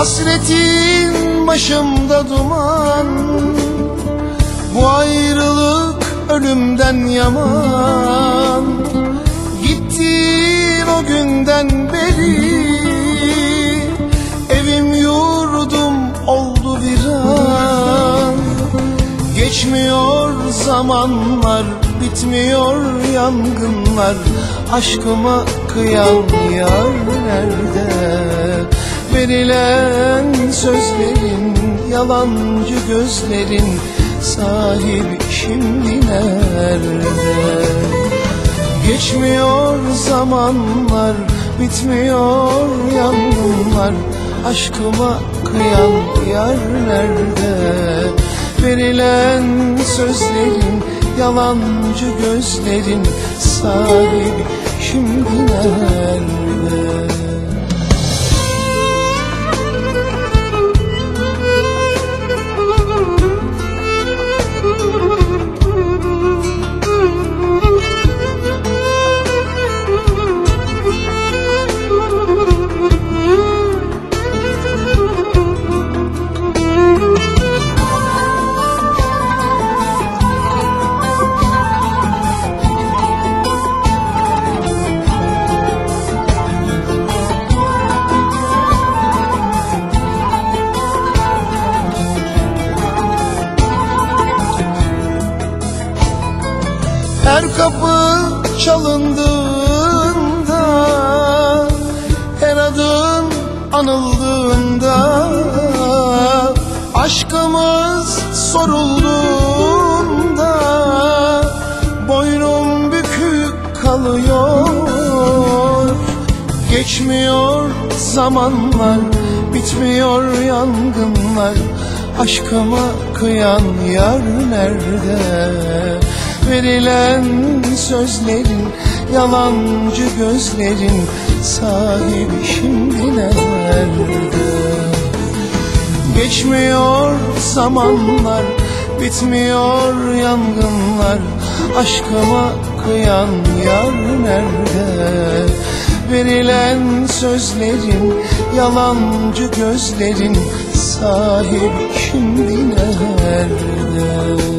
Hasretin başımda duman Bu ayrılık ölümden yaman. Gittin o günden beri Evim yurdum oldu viran Geçmiyor zamanlar Bitmiyor yangınlar. Aşkıma kıyan yar nerede Verilen sözlerin Yalancı gözlerin Sahibi şimdi nerede? Geçmiyor zamanlar Bitmiyor yangınlar. Aşkıma kıyan yar nerede Verilen sözlerin Yalancı gözlerin Sahibi şimdi nerede Her kapı çalındığında Her adın anıldığında Aşkımız sorulduğunda Boynum bükük kalıyor. Geçmiyor zamanlar Bitmiyor yangınlar. Aşkıma kıyan yar nerede Verilen sözlerin Yalancı gözlerin Sahibi şimdi nerede Geçmiyor zamanlar Bitmiyor yangınlar Aşkıma kıyan yar nerede? Verilen sözlerin Yalancı gözlerin Sahibi şimdi nerede